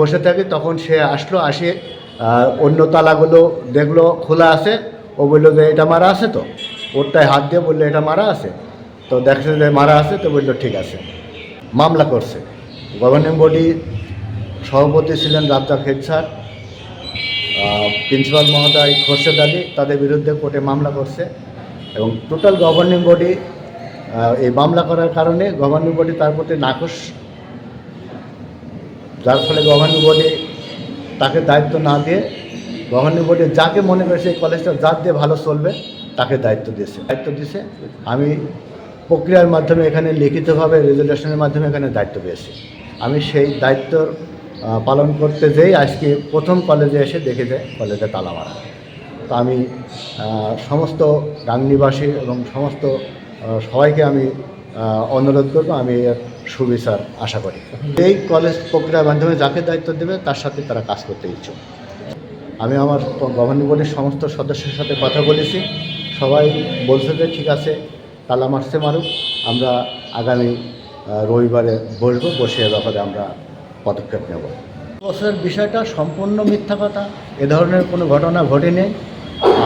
বসে থাকি, তখন সে আসলো, আসে অন্য তালাগুলো দেখল, খোলা আছে। ও বলল যে, এটা মারা আছে তো? ওরটায় হাত দিয়ে বলল, এটা মারা আছে। তো দেখছে যে মারা আছে, তো বলল, ঠিক আছে। মামলা করছে। গভর্নিং বডি সভাপতি ছিলেন রাজ্জাক হেড স্যার প্রিন্সিপাল মহোদয় খোরশেদ আলী, তাদের বিরুদ্ধে কোর্টে মামলা করছে এবং টোটাল গভর্নিং বডি এই মামলা করার কারণে গভর্নিং বডি তার প্রতি নাকশ যার ফলে গভর্নিং বোর্ডে তাকে দায়িত্ব না দিয়ে গভর্নিং বোর্ডে যাকে মনে করেছে এই কলেজটা যার দিয়ে ভালো চলবে, তাকে দায়িত্ব দিয়েছে। দায়িত্ব দিয়েছে, আমি প্রক্রিয়ার মাধ্যমে এখানে লিখিতভাবে রেজুলেশনের মাধ্যমে এখানে দায়িত্ব পেয়েছি। আমি সেই দায়িত্ব পালন করতে যেই আজকে প্রথম কলেজে এসে দেখে যায় কলেজে তালা মারা। তো আমি সমস্ত গাংনিবাসী এবং সমস্ত সবাইকে আমি অনুরোধ করব, আমি সুবিচার আশা করি। এই কলেজ প্রক্রিয়ার মাধ্যমে যাকে দায়িত্ব দেবে, তার সাথে তারা কাজ করতে ইচ্ছুক। আমি আমার গভর্নিং বডির সমস্ত সদস্যের সাথে কথা বলেছি। সবাই বলছে যে, ঠিক আছে, তালা মারছে, মারুক। আমরা আগামী রবিবারে বসবো, বসে এ ব্যাপারে আমরা পদক্ষেপ নেব। বছরের বিষয়টা সম্পূর্ণ মিথ্যা কথা। এ ধরনের কোনো ঘটনা ঘটেনি।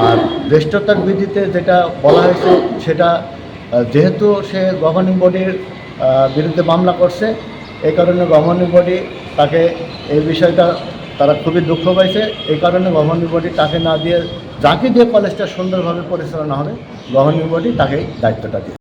আর জ্যেষ্ঠতার বিধিতে যেটা বলা হয়েছে, সেটা যেহেতু সে গভর্নিং বডির বিরুদ্ধে মামলা করছে, এই কারণে গভর্নিং বডি তাকে এই বিষয়টা তারা খুবই দুঃখ পাইছে। এই কারণে গভর্নিং বডি তাকে না দিয়ে, যাকে দিয়ে কলেজটা সুন্দরভাবে পরিচালনা হবে গভর্নিং বডি তাকেই দায়িত্বটা দিয়ে।